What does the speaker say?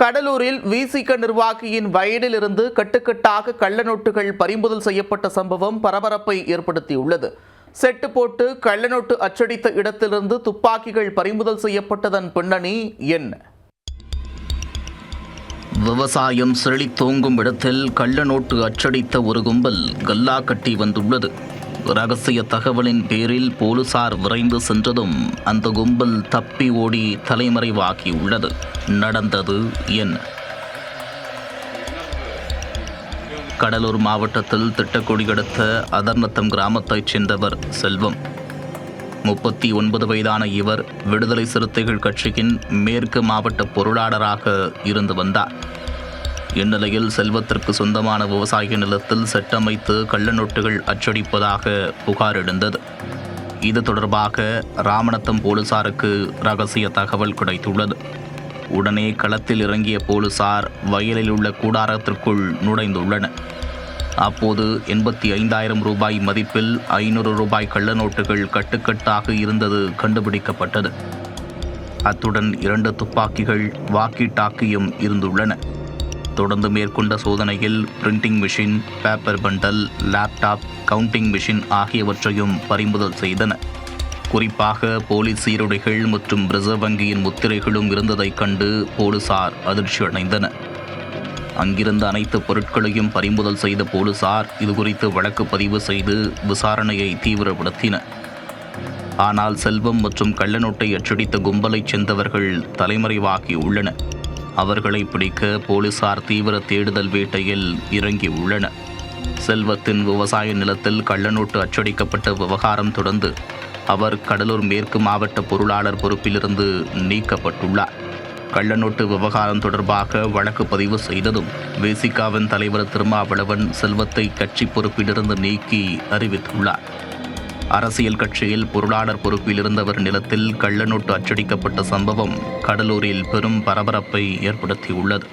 கடலூரில் விசிக நிர்வாகியின் வயலிலிருந்து கட்டுக்கட்டாக கள்ள நோட்டுகள் பறிமுதல் செய்யப்பட்ட சம்பவம் பரபரப்பை ஏற்படுத்தியுள்ளது. செட்டு போட்டு கள்ள நோட்டு அச்சடித்த இடத்திலிருந்து துப்பாக்கிகள் பறிமுதல் செய்யப்பட்டதன் பின்னணி என்ன? விவசாயம் செழித்தோங்கும் இடத்தில் கள்ள நோட்டு அச்சடித்த ஒரு கும்பல் கல்லா கட்டி வந்துள்ளது. ரகசிய தகவலின் பேரில் போலீசார் விரைந்து சென்றதும் அந்த கும்பல் தப்பி ஓடி தலைமறைவாகியுள்ளது. நடந்தது என்ன? கடலூர் மாவட்டத்தில் திட்டக்குடி அடுத்த அதர்நத்தம் கிராமத்தைச் சேர்ந்தவர் செல்வம். முப்பத்தி ஒன்பது வயதான இவர் விடுதலை சிறுத்தைகள் கட்சியின் மேற்கு மாவட்ட பொருளாளராக இருந்து வந்தார். இந்நிலையில் செல்வத்திற்கு சொந்தமான விவசாய நிலத்தில் செட்டமைத்து கள்ளநோட்டுகள் அச்சடிப்பதாக புகார் எழுந்தது. இது தொடர்பாக ராமநத்தம் போலீசாருக்கு ரகசிய தகவல் கிடைத்துள்ளது. உடனே களத்தில் இறங்கிய போலீசார் வயலில் உள்ள கூடாரத்திற்குள் நுழைந்துள்ளன அப்போது எண்பத்தி ஐந்தாயிரம் ரூபாய் மதிப்பில் ஐநூறு ரூபாய் கள்ள நோட்டுகள் கட்டுக்கட்டாக இருந்தது கண்டுபிடிக்கப்பட்டது. அத்துடன் இரண்டு துப்பாக்கிகள் வாக்கி டாக்கியும் இருந்துள்ளன. தொடர்ந்து மேற்கொண்ட சோதனையில் printing machine paper bundle laptop counting machine ஆகியவற்றையும் பறிமுதல் செய்தன. குறிப்பாக போலீஸ் சீருடைகள் மற்றும் ரிசர்வ் வங்கியின் முத்திரைகளும் இருந்ததைக் கண்டு போலீசார் அதிர்ச்சி அடைந்தனர் அங்கிருந்த அனைத்து பொருட்களையும் பறிமுதல் செய்த போலீசார் இதுகுறித்து வழக்கு பதிவு செய்து விசாரணையை தீவிரப்படுத்தினர் ஆனால் செல்வம் மற்றும் கள்ளநோட்டை அச்சடித்த கும்பலைச் சேர்ந்தவர்கள் தலைமறைவாகி உள்ளனர். அவர்களை பிடிக்க போலீசார் தீவிர தேடுதல் வேட்டையில் இறங்கியுள்ளனர் செல்வத்தின் விவசாய நிலத்தில் கள்ளநோட்டு அச்சடிக்கப்பட்ட விவகாரம் தொடர்ந்து அவர் கடலூர் மேற்கு மாவட்ட பொருளாளர் பொறுப்பிலிருந்து நீக்கப்பட்டுள்ளார். கள்ளநோட்டு விவகாரம் தொடர்பாக வழக்கு பதிவு செய்ததும் வேசிகாவின் தலைவர் திருமாவளவன் செல்வத்தை கட்சி பொறுப்பிலிருந்து நீக்கி அறிவித்துள்ளார். அரசியல் கட்சியில் பொருளாளர் பொறுப்பில் இருந்தவர் நிலத்தில் கள்ளநோட்டு அச்சடிக்கப்பட்ட சம்பவம் கடலூரில் பெரும் பரபரப்பை ஏற்படுத்தியுள்ளது.